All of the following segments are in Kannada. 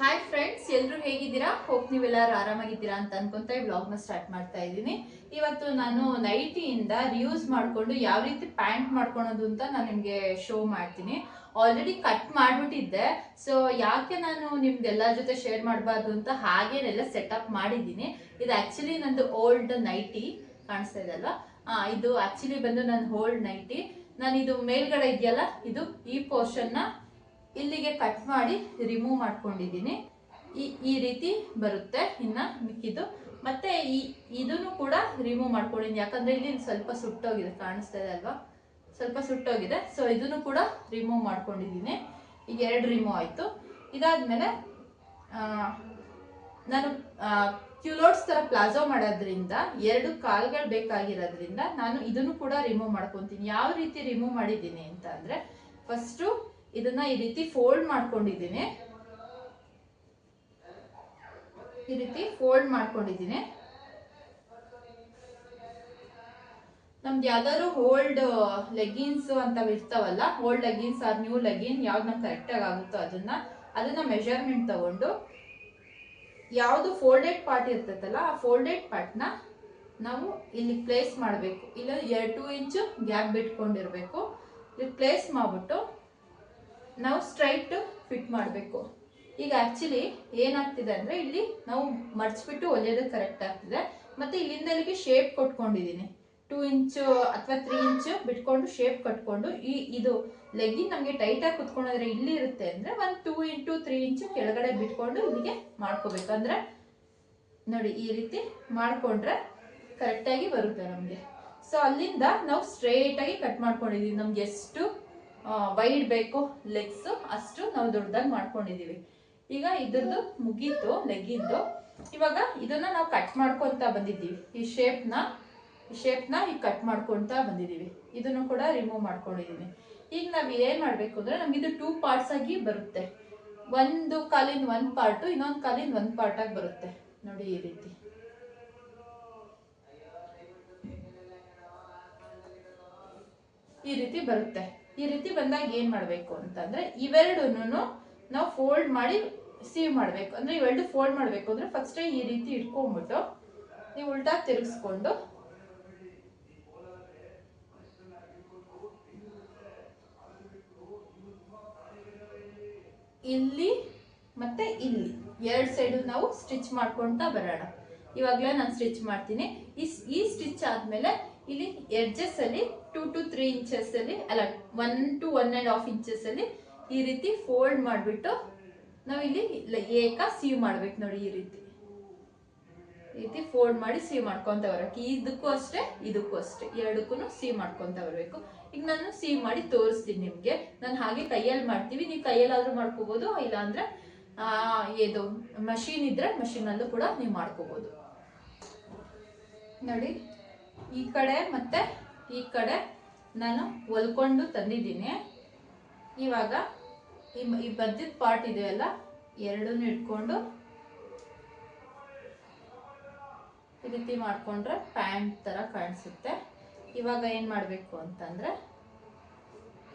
ಹಾಯ್ ಫ್ರೆಂಡ್ಸ್ ಎಲ್ಲರೂ ಹೇಗಿದ್ದೀರಾ? ಹೋಪ್ ನೀವೆಲ್ಲರೂ ಆರಾಮಾಗಿದ್ದೀರಾ ಅಂತ ಅನ್ಕೊಂತ ಈ ವ್ಲಾಗ್ನ ಸ್ಟಾರ್ಟ್ ಮಾಡ್ತಾ ಇದ್ದೀನಿ. ಇವತ್ತು ನಾನು ನೈಟಿಯಿಂದ ರಿಯೂಸ್ ಮಾಡಿಕೊಂಡು ಯಾವ ರೀತಿ ಪ್ಯಾಂಟ್ ಮಾಡ್ಕೊಳೋದು ಅಂತ ನಾನು ನಿಮಗೆ ಶೋ ಮಾಡ್ತೀನಿ. Already cut ಮಾಡಿಬಿಟ್ಟಿದ್ದೆ. ಸೊ ಯಾಕೆ ನಾನು ನಿಮ್ದೆಲ್ಲರ ಜೊತೆ ಶೇರ್ ಮಾಡಬಾರ್ದು ಅಂತ ಹಾಗೇನೆಲ್ಲ ಸೆಟಪ್ ಮಾಡಿದ್ದೀನಿ. ಇದು ಆ್ಯಕ್ಚುಲಿ ನಂದು ಓಲ್ಡ್ ನೈಟಿ ಕಾಣಿಸ್ತಾ ಇದೆ ಅಲ್ವಾ? ಇದು ಆ್ಯಕ್ಚುಲಿ ಬಂದು ನನ್ನ ಓಲ್ಡ್ ನೈಟಿ ನಾನು ಇದು ಮೇಲ್ಗಡೆ ಇದೆಯಲ್ಲ, ಇದು ಈ ಪೋರ್ಷನ್ನ ಇಲ್ಲಿಗೆ ಕಟ್ ಮಾಡಿ ರಿಮೂವ್ ಮಾಡ್ಕೊಂಡಿದ್ದೀನಿ. ಈ ರೀತಿ ಬರುತ್ತೆ. ಇನ್ನು ಮಿಕ್ಕಿದ್ದು. ಮತ್ತೆ ಈ, ಇದನ್ನು ಕೂಡ ರಿಮೂವ್ ಮಾಡ್ಕೊಂಡಿದ್ದೀನಿ. ಯಾಕಂದ್ರೆ ಇಲ್ಲಿ ಸ್ವಲ್ಪ ಸುಟ್ಟೋಗಿದೆ, ಕಾಣಿಸ್ತಾ ಇದೆ ಅಲ್ವಾ? ಸ್ವಲ್ಪ ಸುಟ್ಟೋಗಿದೆ. ಸೊ ಇದನ್ನು ಕೂಡ ರಿಮೂವ್ ಮಾಡ್ಕೊಂಡಿದ್ದೀನಿ. ಈಗ ಎರಡು ರಿಮೂವ್ ಆಯಿತು. ಇದಾದಮೇಲೆ ನಾನು ಕ್ಯೂಲೋಟ್ಸ್ ಥರ ಪ್ಲಾಜೋ ಮಾಡೋದ್ರಿಂದ, ಎರಡು ಕಾಲ್ಗಳು ಬೇಕಾಗಿರೋದ್ರಿಂದ ನಾನು ಇದನ್ನು ಕೂಡ ರಿಮೂವ್ ಮಾಡ್ಕೊತೀನಿ. ಯಾವ ರೀತಿ ರಿಮೂವ್ ಮಾಡಿದ್ದೀನಿ ಅಂತ ಅಂದರೆ ಫಸ್ಟು ಇದನ್ನ ಈ ರೀತಿ ಫೋಲ್ಡ್ ಮಾಡ್ಕೊಂಡಿದ್ದೀನಿ. ಈ ರೀತಿ ಫೋಲ್ಡ್ ಮಾಡ್ಕೊಂಡಿದ್ದೀನಿ. ನಮ್ದು ಯಾವ್ದಾದ್ರು ಓಲ್ಡ್ ಲೆಗಿನ್ಸ್ ಅಂತ ಇರ್ತಾವಲ್ಲ old leggings or new legging ಯಾವ್ದು ನಮ್ಗೆ ಕರೆಕ್ಟಾಗಿ ಆಗುತ್ತೋ ಅದನ್ನ ಅದನ್ನ ಮೆಷರ್ಮೆಂಟ್ ತಗೊಂಡು ಯಾವುದು ಫೋಲ್ಡೆಡ್ ಪಾರ್ಟ್ ಇರ್ತೈತಲ್ಲ, ಆ ಫೋಲ್ಡೆಡ್ ಪಾರ್ಟ್ನ ನಾವು ಇಲ್ಲಿ ಪ್ಲೇಸ್ ಮಾಡಬೇಕು. ಇಲ್ಲ, ಎರಡು ಟೂ ಇಂಚು ಗ್ಯಾಪ್ ಬಿಟ್ಕೊಂಡಿರಬೇಕು. ಇಲ್ಲಿ ಪ್ಲೇಸ್ ಮಾಡಿಬಿಟ್ಟು ನಾವು ಸ್ಟ್ರೈಟ್ ಫಿಟ್ ಮಾಡಬೇಕು. ಈಗ ಆ್ಯಕ್ಚುಲಿ ಏನಾಗ್ತಿದೆ ಅಂದರೆ ಇಲ್ಲಿ ನಾವು ಮರ್ಚ್ಬಿಟ್ಟು ಒಲೆಯೋದು ಕರೆಕ್ಟ್ ಆಗ್ತಿದೆ. ಮತ್ತು ಇಲ್ಲಿಂದ ಇಲ್ಲಿಗೆ ಶೇಪ್ ಕೊಟ್ಕೊಂಡಿದ್ದೀನಿ. ಟೂ ಇಂಚು ಅಥವಾ ತ್ರೀ ಇಂಚು ಬಿಟ್ಕೊಂಡು ಶೇಪ್ ಕಟ್ಕೊಂಡು ಈ ಇದು ಲೆಗ್ಗಿನ್ ನಮಗೆ ಟೈಟಾಗಿ ಕುತ್ಕೊಂಡಿದ್ರೆ ಇಲ್ಲಿ ಇರುತ್ತೆ ಅಂದರೆ ಒಂದು ಟೂ ಇಂಟು ತ್ರೀ ಇಂಚು ಕೆಳಗಡೆ ಬಿಟ್ಕೊಂಡು ಇಲ್ಲಿಗೆ ಮಾಡ್ಕೋಬೇಕು. ಅಂದರೆ ನೋಡಿ ಈ ರೀತಿ ಮಾಡಿಕೊಂಡ್ರೆ ಕರೆಕ್ಟಾಗಿ ಬರುತ್ತೆ ನಮಗೆ. ಸೊ ಅಲ್ಲಿಂದ ನಾವು ಸ್ಟ್ರೇಟಾಗಿ ಕಟ್ ಮಾಡ್ಕೊಂಡಿದ್ದೀವಿ ನಮ್ಗೆ ಎಷ್ಟು ವೈಡ್ ಬೇಕು ಲೆಗ್ಸ್ ಅಷ್ಟು ನಾವು ದೊಡ್ಡದಾಗಿ ಮಾಡ್ಕೊಂಡಿದೀವಿ. ಈಗ ಇದ್ರದ್ದು ಮುಗೀತು ಲೆಗ್ಗಿಂದು ಇವಾಗ ಇದನ್ನ ನಾವು ಕಟ್ ಮಾಡ್ಕೊಂತ ಬಂದಿದ್ದೀವಿ. ಈ ಶೇಪ್ನ ಈ ಶೇಪ್ನ ಈಗ ಕಟ್ ಮಾಡ್ಕೊಂತ ಬಂದಿದ್ದೀವಿ. ಇದನ್ನು ಕೂಡ ರಿಮೂವ್ ಮಾಡ್ಕೊಂಡಿದ್ದೀನಿ ಈಗ ನಾವು ಏನು ಮಾಡಬೇಕು ಅಂದ್ರೆ ನಮ್ಗೆ ಇದು ಟೂ ಪಾರ್ಟ್ಸ್ ಆಗಿ ಬರುತ್ತೆ. ಒಂದು ಕಾಲಿನ ಒಂದು ಪಾರ್ಟು ಇನ್ನೊಂದು ಕಾಲಿನ ಒಂದು ಪಾರ್ಟ್ ಆಗಿ ಬರುತ್ತೆ. ನೋಡಿ ಈ ರೀತಿ. ಈ ರೀತಿ ಬರುತ್ತೆ. ಈ ರೀತಿ ಬಂದಾಗ ಏನ್ ಮಾಡ್ಬೇಕು ಅಂತಂದ್ರೆ ಇವೆರಡೂ ನಾವು ಫೋಲ್ಡ್ ಮಾಡಿ ಸೀವ್ ಮಾಡ್ಬೇಕು. ಅಂದ್ರೆ ಇವೆರಡು ಫೋಲ್ಡ್ ಮಾಡ್ಬೇಕು ಅಂದ್ರೆ ಫಸ್ಟ್ ಈ ರೀತಿ ಇಟ್ಕೊಂಡ್ಬಿಟ್ಟು ನೀವು ಉಲ್ಟಾ ತಿರುಗಿಸ್ಕೊಂಡು ಇಲ್ಲಿ ಮತ್ತೆ ಇಲ್ಲಿ ಎರಡು ಸೈಡು ನಾವು ಸ್ಟಿಚ್ ಮಾಡ್ಕೊಳ್ತಾ ಬರೋಣ. ಇವಾಗಲೇ ನಾನು ಸ್ಟಿಚ್ ಮಾಡ್ತೀನಿ. ಈ ಸ್ಟಿಚ್ ಆದ್ಮೇಲೆ ಇಲ್ಲಿ ಎಡ್ಜಸ್ ಅಲ್ಲಿ ಟೂ ಟು ತ್ರೀ ಇಂಚಸ್ ಅಲ್ಲಿ, ಅಲ್ಲ one to one and half inches ಅಲ್ಲಿ ಈ ರೀತಿ ಫೋಲ್ಡ್ ಮಾಡಿಬಿಟ್ಟು ನಾವು ಇಲ್ಲಿ ಏಕ ಸೀವ್ ಮಾಡ್ಬೇಕು ನೋಡಿ ಈ ರೀತಿ. ಈ ರೀತಿ ಫೋಲ್ಡ್ ಮಾಡಿ ಸೀವ್ ಮಾಡ್ಕೊಂತ ಬರಬೇಕು. ಇದಕ್ಕೂ ಅಷ್ಟೇ ಇದಕ್ಕೂ ಅಷ್ಟೇ. ಎರಡಕ್ಕೂ ಸೀವ್ ಮಾಡ್ಕೊಂತ ಬರಬೇಕು. ಈಗ ನಾನು ಸೀವ್ ಮಾಡಿ ತೋರಿಸ್ತೀನಿ ನಿಮಗೆ. ನಾನು ಹಾಗೆ ಕೈಯಲ್ಲಿ ಮಾಡ್ತೀವಿ. ನೀವು ಕೈಯಲ್ಲಾದ್ರೂ ಮಾಡ್ಕೋಬಹುದು ಇಲ್ಲಾಂದ್ರೆ ಇದು ಮಷೀನ್ ಇದ್ರೆ ಮಷೀನಲ್ಲೂ ಕೂಡ ನೀವು ಮಾಡ್ಕೋಬಹುದು ನೋಡಿ, ಈ ಕಡೆ ಮತ್ತೆ ಈ ಕಡೆ ನಾನು ಹೊಲ್ಕೊಂಡು ತಂದಿದ್ದೀನಿ. ಇವಾಗ ಈ ಈ ಬದ್ದಿದ ಪಾರ್ಟ್ ಇದೆಯಲ್ಲ ಎರಡನ್ನೂ ಇಟ್ಕೊಂಡು ಈ ರೀತಿ ಮಾಡಿಕೊಂಡ್ರೆ ಪ್ಯಾಂಟ್ ಥರ ಕಾಣಿಸುತ್ತೆ. ಇವಾಗ ಏನು ಮಾಡಬೇಕು ಅಂತಂದರೆ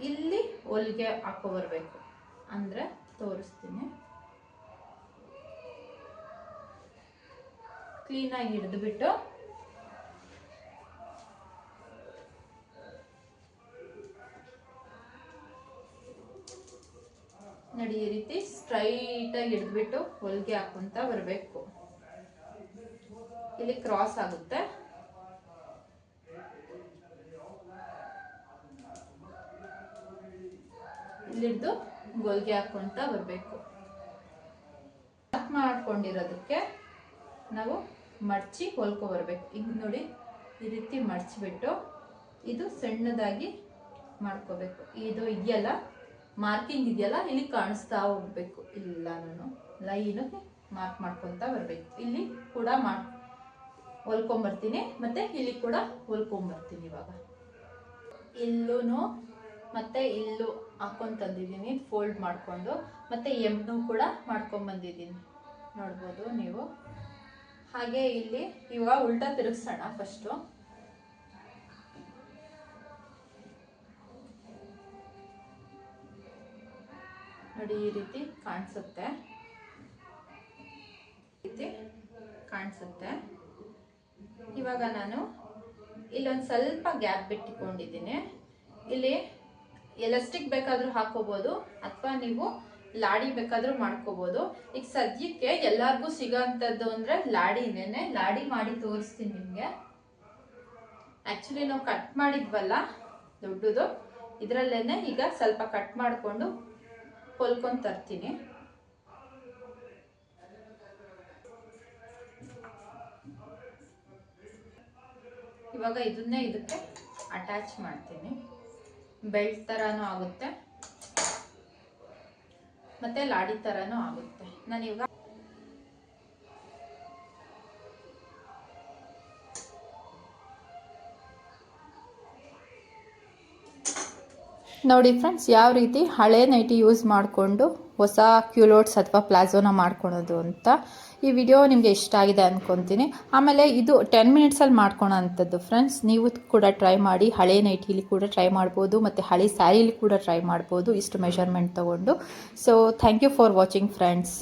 ಇಲ್ಲಿ ಹೊಲಿಗೆ ಹಾಕೋ ಬರಬೇಕು. ಅಂದ್ರೆ ತೋರಿಸ್ತೀನಿ. ಕ್ಲೀನಾಗಿ ಹಿಡಿದ್ಬಿಟ್ಟು ನೋಡಿ ಈ ರೀತಿ ಸ್ಟ್ರೈಟ್ ಆಗಿ ಹಿಡಿದ್ಬಿಟ್ಟು ಹೊಲಿಗೆ ಹಾಕೊಂತ ಬರಬೇಕು. ಇಲ್ಲಿ ಕ್ರಾಸ್ ಆಗುತ್ತೆ. ಇಲ್ಲಿಡ್ದು ಹೊಲಿಗೆ ಹಾಕೊಂತ ಬರಬೇಕು. ಮಾಡ್ಕೊಂಡಿರೋದಕ್ಕೆ ನಾವು ಮಡ್ಚಿ ಹೊಲ್ಕೊ ಬರಬೇಕು. ಈಗ ನೋಡಿ, ಈ ರೀತಿ ಮಡ್ಚಿಬಿಟ್ಟು ಇದು ಸಣ್ಣದಾಗಿ ಮಾಡ್ಕೋಬೇಕು. ಇದು ಇದೆಯಲ್ಲ ಮಾರ್ಕಿಂಗ್ ಇದೆಯಲ್ಲ, ಇಲ್ಲಿ ಕಾಣಿಸ್ತಾ ಹೋಗ್ಬೇಕು. ಎಲ್ಲಾನು ಲೈನ್ ಮಾರ್ಕ್ ಮಾಡ್ಕೊತ ಬರಬೇಕು. ಇಲ್ಲಿ ಕೂಡ ಮಾರ್ಕ್ ಹೊಲ್ಕೊಂಬರ್ತೀನಿ, ಮತ್ತೆ ಇಲ್ಲಿ ಕೂಡ ಹೊಲ್ಕೊಂಬರ್ತೀನಿ ಇವಾಗ. ಇಲ್ಲೂ ಮತ್ತೆ ಇಲ್ಲೂ ಹಾಕೊಂಡ್ ತಂದಿದ್ದೀನಿ ಫೋಲ್ಡ್ ಮಾಡಿಕೊಂಡು, ಮತ್ತೆ ಎಮ್ನು ಕೂಡ ಮಾಡ್ಕೊಂಡ್ ಬಂದಿದ್ದೀನಿ ನೋಡ್ಬೋದು ನೀವು. ಹಾಗೆ ಇಲ್ಲಿ ಇವಾಗ ಉಲ್ಟಾ ತಿರುಗಿಸೋಣ ಫಸ್ಟು ನೋಡಿ ಈ ರೀತಿ ಕಾಣಿಸುತ್ತೆ. ರೀತಿ ಕಾಣಿಸುತ್ತೆ. ಇವಾಗ ನಾನು ಇಲ್ಲೊಂದು ಸ್ವಲ್ಪ ಗ್ಯಾಪ್ ಬಿಟ್ಟುಕೊಂಡಿದ್ದೀನಿ. ಇಲ್ಲಿ ಎಲಾಸ್ಟಿಕ್ ಬೇಕಾದರೂ ಹಾಕೋಬೋದು ಅಥವಾ ನೀವು ಲಾಡಿ ಬೇಕಾದರೂ ಮಾಡ್ಕೋಬೋದು. ಈಗ ಸದ್ಯಕ್ಕೆ ಎಲ್ಲರಿಗೂ ಸಿಗೋಂಥದ್ದು ಅಂದರೆ ಲಾಡಿನೇ ಲಾಡಿ ಮಾಡಿ ತೋರಿಸ್ತೀನಿ ನಿಮಗೆ. ಆ್ಯಕ್ಚುಲಿ ನಾವು ಕಟ್ ಮಾಡಿದ್ವಲ್ಲ ದೊಡ್ಡದು. ಇದರಲ್ಲೇ ಈಗ ಸ್ವಲ್ಪ ಕಟ್ ಮಾಡಿಕೊಂಡು ಹೊಲ್ಕೊಂಡು ತರ್ತೀನಿ. ಇವಾಗ ಇದನ್ನೇ ಇದಕ್ಕೆ ಅಟ್ಯಾಚ್ ಮಾಡ್ತೀನಿ. ಬೆಲ್ಟ್ ಥರನೂ ಆಗುತ್ತೆ. ಮತ್ತೆ ಲಾಡಿ ಥರನೂ ಆಗುತ್ತೆ. ನಾನು ನೋಡಿ ಫ್ರೆಂಡ್ಸ್, ಯಾವ ರೀತಿ ಹಳೆ ನೈಟಿ ಯೂಸ್ ಮಾಡಿಕೊಂಡು ಹೊಸ ಕ್ಯೂಲೋಟ್ಸ್ ಅಥವಾ ಪ್ಲಾಜೋನ ಮಾಡ್ಕೊಳೋದು ಅಂತ ಈ ವಿಡಿಯೋ ನಿಮಗೆ ಇಷ್ಟ ಆಗಿದೆ ಅಂದ್ಕೊತೀನಿ ಆಮೇಲೆ ಇದು ಟೆನ್ ಮಿನಿಟ್ಸಲ್ಲಿ ಮಾಡ್ಕೊಳೋ ಅಂಥದ್ದು ಫ್ರೆಂಡ್ಸ್. ನೀವು ಕೂಡ ಟ್ರೈ ಮಾಡಿ, ಹಳೆ ನೈಟಿಲಿ ಕೂಡ ಟ್ರೈ ಮಾಡ್ಬೋದು, ಮತ್ತು ಹಳೆ ಸ್ಯಾರಿಲಿ ಕೂಡ ಟ್ರೈ ಮಾಡ್ಬೋದು, ಇಷ್ಟು ಮೆಷರ್ಮೆಂಟ್ ತೊಗೊಂಡು. So thank you for watching friends